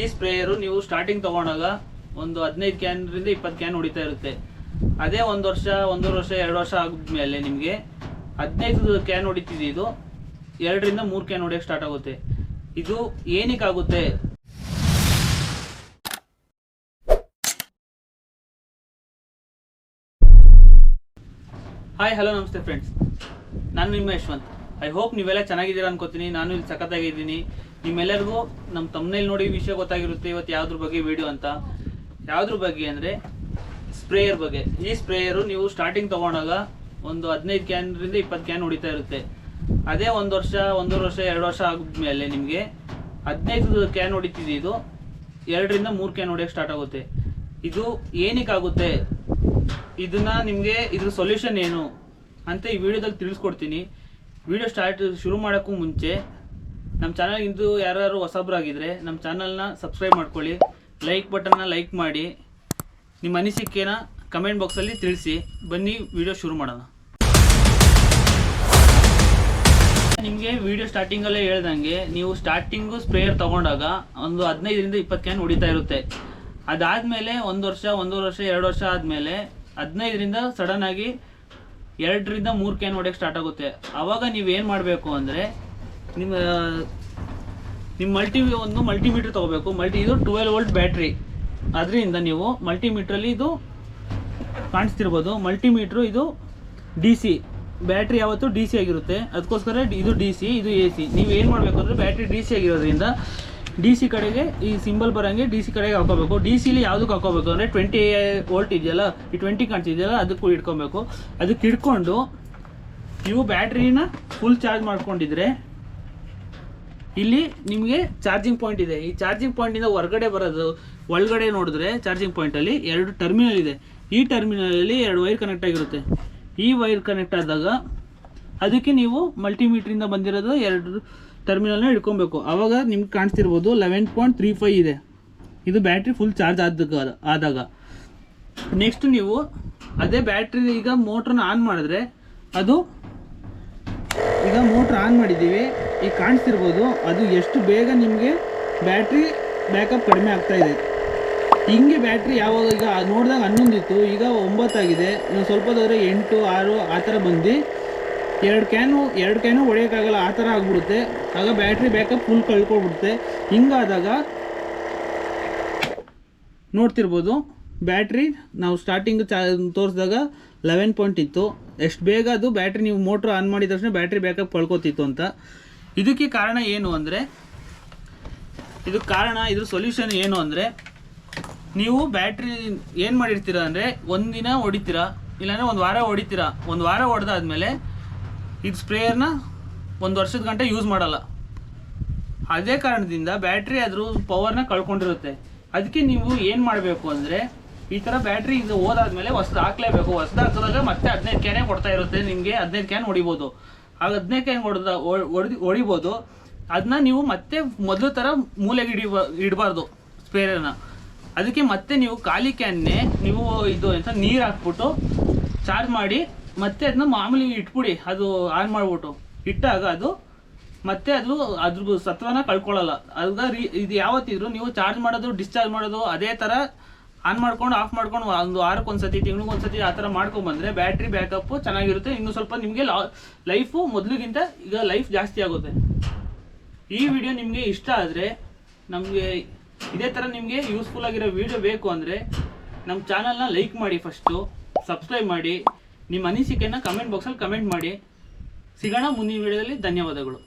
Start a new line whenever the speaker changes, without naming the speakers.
ಈ ಸ್ಪ್ರೇಯರು ನೀವು ಸ್ಟಾರ್ಟಿಂಗ್ ತಗೊಂಡಾಗ ಒಂದು ಹದಿನೈದು ಕ್ಯಾನ್ರಿಂದ ಇಪ್ಪತ್ತು ಕ್ಯಾನ್ ಹೊಡಿತಾ ಇರುತ್ತೆ. ಅದೇ ಒಂದು ವರ್ಷ, ಒಂದೂವರೆ ವರ್ಷ, ಎರಡು ವರ್ಷ ಆದ್ಮೇಲೆ ನಿಮಗೆ ಹದಿನೈದು ಕ್ಯಾನ್ ಹೊಡಿತಿದ್ದು ಇದು. ಎರಡರಿಂದ ಮೂರು ಕ್ಯಾನ್ ಹೊಡಿಯೋಕೆ ಸ್ಟಾರ್ಟ್ ಆಗುತ್ತೆ. ಇದು ಏನಕ್ಕಾಗುತ್ತೆ ಹಾಯ್ ಹಲೋ ನಮಸ್ತೆ ಫ್ರೆಂಡ್ಸ್ ನಾನು ನಿಮ್ಮ ಯಶವಂತ್. ಐ ಹೋಪ್ ನೀವೆಲ್ಲ ಚೆನ್ನಾಗಿದ್ದೀರಾ ಅನ್ಕೋತೀನಿ. ನಾನು ಇಲ್ಲಿ ಸಖತ್ತಾಗಿದ್ದೀನಿ ನಿಮ್ಮೆಲ್ಲರಿಗೂ ನಮ್ಮ ತಮ್ಮನೇಲಿ ನೋಡಿ ವಿಷಯ ಗೊತ್ತಾಗಿರುತ್ತೆ. ಇವತ್ತು ಯಾವ್ದ್ರ ಬಗ್ಗೆ ವಿಡಿಯೋ ಅಂತ. ಯಾವ್ದ್ರ ಬಗ್ಗೆ ಅಂದರೆ ಸ್ಪ್ರೇಯರ್ ಬಗ್ಗೆ. ಈ ಸ್ಪ್ರೇಯರು ನೀವು ಸ್ಟಾರ್ಟಿಂಗ್ ತೊಗೊಂಡಾಗ ಒಂದು ಹದಿನೈದು ಕ್ಯಾನ್ರಿಂದ ಇಪ್ಪತ್ತು ಕ್ಯಾನ್ ಹೊಡಿತಾ ಇರುತ್ತೆ. ಅದೇ ಒಂದು ವರ್ಷ, ಒಂದೂವರೆ ವರ್ಷ, ಎರಡು ವರ್ಷ ಆದ್ಮೇಲೆ ನಿಮಗೆ ಹದಿನೈದು ಕ್ಯಾನ್ ಹೊಡಿತಿದ್ದು ಇದು. ಎರಡರಿಂದ ಮೂರು ಕ್ಯಾನ್ ಹೊಡಿಯೋಕೆ ಸ್ಟಾರ್ಟ್ ಆಗುತ್ತೆ. ಇದು ಏನಕ್ಕಾಗುತ್ತೆ ಇದನ್ನ ನಿಮಗೆ ಇದ್ರ ಸೊಲ್ಯೂಷನ್ ಏನು ಅಂತ ಈ ವಿಡಿಯೋದಲ್ಲಿ ತಿಳಿಸ್ಕೊಡ್ತೀನಿ. ವಿಡಿಯೋ ಸ್ಟಾರ್ಟ್ ಶುರು ಮಾಡೋಕ್ಕೂ ಮುಂಚೆ, ನಮ್ಮ ಚಾನಲ್ ಇಂದು ಯಾರು ಹೊಸಬ್ರಾಗಿದ್ರೆ ನಮ್ಮ ಚಾನಲ್ನ ಸಬ್ಸ್ಕ್ರೈಬ್ ಮಾಡ್ಕೊಳ್ಳಿ ಲೈಕ್ ಬಟನ್ನ ಲೈಕ್ ಮಾಡಿ, ನಿಮ್ಮ ಅನಿಸಿಕೆನ ಕಮೆಂಟ್ ಬಾಕ್ಸಲ್ಲಿ ತಿಳಿಸಿ, ಬನ್ನಿ ವಿಡಿಯೋ ಶುರು ಮಾಡೋಣ. ನಿಮಗೆ ವಿಡಿಯೋ ಸ್ಟಾರ್ಟಿಂಗಲ್ಲೇ ಹೇಳ್ದಂಗೆ, ನೀವು ಸ್ಟಾರ್ಟಿಂಗು ಸ್ಪ್ರೇಯರ್ ತಗೊಂಡಾಗ ಒಂದು ಹದಿನೈದರಿಂದ ಇಪ್ಪತ್ತು ಕ್ಯಾನ್ ಹೊಡಿತಾ ಇರುತ್ತೆ. ಅದಾದಮೇಲೆ ಒಂದು ವರ್ಷ, ಒಂದೂವರೆ ವರ್ಷ, ಎರಡು ವರ್ಷ ಆದಮೇಲೆ ಹದಿನೈದರಿಂದ ಸಡನ್ನಾಗಿ ಎರಡರಿಂದ ಮೂರು ಕ್ಯಾನ್ ಹೊಡೆಯೋಕೆ ಸ್ಟಾರ್ಟ್ ಆಗುತ್ತೆ. ಆವಾಗ ನೀವೇನು ಮಾಡಬೇಕು ಅಂದರೆ ನಿಮ್ಮ ನಿಮ್ಮ ಮಲ್ಟಿ ಒಂದು ಮಲ್ಟಿಮೀಟ್ರ್ ತೊಗೋಬೇಕು. ಮಲ್ಟಿ ಇದು ಟ್ವೆಲ್ ವೋಲ್ಟ್ ಬ್ಯಾಟ್ರಿ ಅದರಿಂದ ನೀವು ಮಲ್ಟಿಮೀಟ್ರಲ್ಲಿ ಇದು ಕಾಣಿಸ್ತಿರ್ಬೋದು. ಮಲ್ಟಿಮೀಟ್ರು ಇದು ಡಿ ಸಿ ಬ್ಯಾಟ್ರಿ ಯಾವತ್ತು ಡಿ ಸಿ ಆಗಿರುತ್ತೆ. ಅದಕ್ಕೋಸ್ಕರ ಇದು ಡಿ ಸಿ ಇದು ಎ ಸಿ ನೀವು ಏನು ಮಾಡಬೇಕು ಅಂದರೆ ಬ್ಯಾಟ್ರಿ ಡಿ ಸಿ ಆಗಿರೋದ್ರಿಂದ ಡಿ ಸಿ ಕಡೆಗೆ ಈ ಸಿಂಬಲ್ ಬರೋಂಗೆ ಡಿ ಸಿ ಕಡೆಗೆ ಹಾಕೋಬೇಕು. ಡಿ ಸಿಲಿ ಯಾವುದಕ್ಕೆ ಹಾಕೋಬೇಕು ಅಂದರೆ ಟ್ವೆಂಟಿ ವೋಲ್ಟ್ ಇದೆಯಲ್ಲ, ಈ ಟ್ವೆಂಟಿ ಕಾಣ್ತಿದೆಯಲ್ಲ ಅದಕ್ಕೂ ಇಟ್ಕೊಬೇಕು. ಅದಕ್ಕೆ ಇಟ್ಕೊಂಡು ನೀವು ಬ್ಯಾಟ್ರಿನ ಫುಲ್ ಚಾರ್ಜ್ ಮಾಡ್ಕೊಂಡಿದ್ರೆ ಇಲ್ಲಿ ನಿಮಗೆ ಚಾರ್ಜಿಂಗ್ ಪಾಯಿಂಟ್ ಇದೆ. ಈ ಚಾರ್ಜಿಂಗ್ ಪಾಯಿಂಟಿಂದ ಹೊರಗಡೆ ಬರೋದು, ಒಳಗಡೆ ನೋಡಿದ್ರೆ ಚಾರ್ಜಿಂಗ್ ಪಾಯಿಂಟಲ್ಲಿ ಎರಡು ಟರ್ಮಿನಲ್ ಇದೆ. ಈ ಟರ್ಮಿನಲಲ್ಲಿ ಎರಡು ವೈರ್ ಕನೆಕ್ಟ್ ಆಗಿರುತ್ತೆ. ಈ ವೈರ್ ಕನೆಕ್ಟ್ ಆದಾಗ ಅದಕ್ಕೆ ನೀವು ಮಲ್ಟಿಮೀಟ್ರಿಂದ ಬಂದಿರೋದು ಎರಡು ಟರ್ಮಿನಲ್ನ ಹಿಡ್ಕೊಬೇಕು. ಆವಾಗ ನಿಮ್ಗೆ ಕಾಣಿಸ್ತಿರ್ಬೋದು ಲೆವೆನ್ ಪಾಯಿಂಟ್ ತ್ರೀ ಫೈವ್ ಇದೆ. ಇದು ಬ್ಯಾಟ್ರಿ ಫುಲ್ ಚಾರ್ಜ್ ಆದಾಗ ಆದಾಗ. ನೆಕ್ಸ್ಟ್ ನೀವು ಅದೇ ಬ್ಯಾಟ್ರಿ ಈಗ ಮೋಟ್ರನ್ನ ಆನ್ ಮಾಡಿದ್ರೆ ಅದು ಈಗ ಮೋಟ್ರ್ ಆನ್ ಮಾಡಿದ್ದೀವಿ. ಈಗ ಕಾಣಿಸ್ತಿರ್ಬೋದು ಅದು ಎಷ್ಟು ಬೇಗ ನಿಮಗೆ ಬ್ಯಾಟ್ರಿ ಬ್ಯಾಕಪ್ ಕಡಿಮೆ ಆಗ್ತಾ ಇದೆ. ಹಿಂಗೆ ಬ್ಯಾಟ್ರಿ ಯಾವಾಗ ಈಗ ನೋಡಿದಾಗ ಹನ್ನೊಂದಿತ್ತು, ಈಗ ಒಂಬತ್ತಾಗಿದೆ. ಇನ್ನು ಸ್ವಲ್ಪ ಎಂಟು, ಆರು, ಆ ಥರ ಬಂದು ಎರಡು ಕ್ಯಾನು ಎರಡು ಕ್ಯಾನು ಹೊಡೆಯೋಕ್ಕಾಗಲ್ಲ, ಆ ಥರ ಆಗ್ಬಿಡುತ್ತೆ. ಆಗ ಬ್ಯಾಟ್ರಿ ಬ್ಯಾಕಪ್ ಫುಲ್ ಕಳ್ಕೊಬಿಡುತ್ತೆ ಹಿಂಗಾದಾಗ ನೋಡ್ತಿರ್ಬೋದು, ಬ್ಯಾಟ್ರಿ ನಾವು ಸ್ಟಾರ್ಟಿಂಗ್ ಚಾ ತೋರಿಸಿದಾಗ ಲೆವೆನ್ ಪಾಯಿಂಟ್ ಇತ್ತು. ಎಷ್ಟು ಬೇಗ ಅದು ಬ್ಯಾಟ್ರಿ ನೀವು ಮೋಟ್ರ್ ಆನ್ ಮಾಡಿದ ತಕ್ಷಣ ಬ್ಯಾಟ್ರಿ ಬ್ಯಾಕಪ್ ಕಳ್ಕೊತಿತ್ತು ಅಂತ. ಇದಕ್ಕೆ ಕಾರಣ ಏನು ಅಂದರೆ ಇದಕ್ಕೆ ಕಾರಣ, ಇದ್ರ ಸೊಲ್ಯೂಷನ್ ಏನು ಅಂದರೆ, ನೀವು ಬ್ಯಾಟ್ರಿ ಏನು ಮಾಡಿರ್ತೀರ ಅಂದರೆ, ಒಂದಿನ ಹೊಡಿತೀರಾ, ಇಲ್ಲಾಂದರೆ ಒಂದು ವಾರ ಹೊಡಿತೀರಾ. ಒಂದು ವಾರ ಹೊಡೆದಾದ್ಮೇಲೆ ಇದು ಸ್ಪ್ರೇಯರ್ನ ಒಂದು ವರ್ಷದ ಗಂಟೆ ಯೂಸ್ ಮಾಡಲ್ಲ. ಅದೇ ಕಾರಣದಿಂದ ಬ್ಯಾಟ್ರಿ ಅದ್ರ ಪವರ್ನ ಕಳ್ಕೊಂಡಿರುತ್ತೆ. ಅದಕ್ಕೆ ನೀವು ಏನು ಮಾಡಬೇಕು ಅಂದರೆ ಈ ಥರ ಬ್ಯಾಟ್ರಿ ಇದು ಹೋದಾದ್ಮೇಲೆ ಹೊಸ್ದು ಹಾಕ್ಲೇಬೇಕು. ಹೊಸ್ದು ಹಾಕಿದಾಗ ಮತ್ತೆ ಹದಿನೈದು ಕ್ಯಾನೇ ಕೊಡ್ತಾ ಇರುತ್ತೆ ನಿಮಗೆ, ಹದಿನೈದು ಕ್ಯಾನ್ ಹೊಡಿಬೋದು. ಆಗ ಹದಿನೈದು ಕ್ಯಾನ್ ಹೊಡೆದ ಹೊಡಿಬೋದು. ಅದನ್ನ ನೀವು ಮತ್ತೆ ಮೊದಲು ಥರ ಮೂಲೆಗೆ ಹಿಡಿಬ ಇಡಬಾರ್ದು ಸ್ಪೇರನ್ನ ಅದಕ್ಕೆ ಮತ್ತೆ ನೀವು ಖಾಲಿ ಕ್ಯಾನ್ನೇ ನೀವು ಇದು ಎಂತ ನೀರು ಹಾಕ್ಬಿಟ್ಟು ಚಾರ್ಜ್ ಮಾಡಿ ಮತ್ತೆ ಅದನ್ನ ಮಾಮೂಲಿ ಇಟ್ಬಿಡಿ, ಅದು ಆನ್ ಮಾಡ್ಬಿಟ್ಟು. ಇಟ್ಟಾಗ ಅದು ಮತ್ತೆ ಅದು ಅದ್ರ ಸತ್ವನ ಕಳ್ಕೊಳ್ಳಲ್ಲ. ಅದ ರೀ, ಇದು ಯಾವತ್ತಿದ್ರು ನೀವು ಚಾರ್ಜ್ ಮಾಡೋದು ಡಿಸ್ಚಾರ್ಜ್ ಮಾಡೋದು, ಅದೇ ಥರ ಆನ್ ಮಾಡ್ಕೊಂಡು ಆಫ್ ಮಾಡ್ಕೊಂಡು ಒಂದು ವಾರಕ್ಕೆ ಒಂದ್ಸತಿ ತಿಂಗ್ಳಿಗೆ ಒಂದ್ಸತಿ ಆ ಥರ ಮಾಡ್ಕೊಂಡ್ ಬಂದ್ರೆ ಬ್ಯಾಟ್ರಿ ಬ್ಯಾಕಪ್ ಚೆನ್ನಾಗಿರುತ್ತೆ. ಇನ್ನು ಸ್ವಲ್ಪ ನಿಮಗೆ ಲೈಫು ಮೊದಲಿಗಿಂತ ಈಗ ಲೈಫ್ ಜಾಸ್ತಿ ಆಗುತ್ತೆ. ಈ ವಿಡಿಯೋ ನಿಮಗೆ ಇಷ್ಟ ಆದರೆ ನಮಗೆ ಇದೇ ಥರ ನಿಮಗೆ ಯೂಸ್ಫುಲ್ ಆಗಿರೋ ವಿಡಿಯೋ ಬೇಕು ಅಂದರೆ ನಮ್ಮ ಚಾನಲ್ನ ಲೈಕ್ ಮಾಡಿ ಫಸ್ಟು ಸಬ್ಸ್ಕ್ರೈಬ್ ಮಾಡಿ. ನಿಮ್ಮ ಅನಿಸಿಕೆನ ಕಮೆಂಟ್ ಬಾಕ್ಸಲ್ಲಿ ಕಮೆಂಟ್ ಮಾಡಿ. ಸಿಗೋಣ ಮುಂದಿನ ವಿಡಿಯೋದಲ್ಲಿ ಧನ್ಯವಾದಗಳು.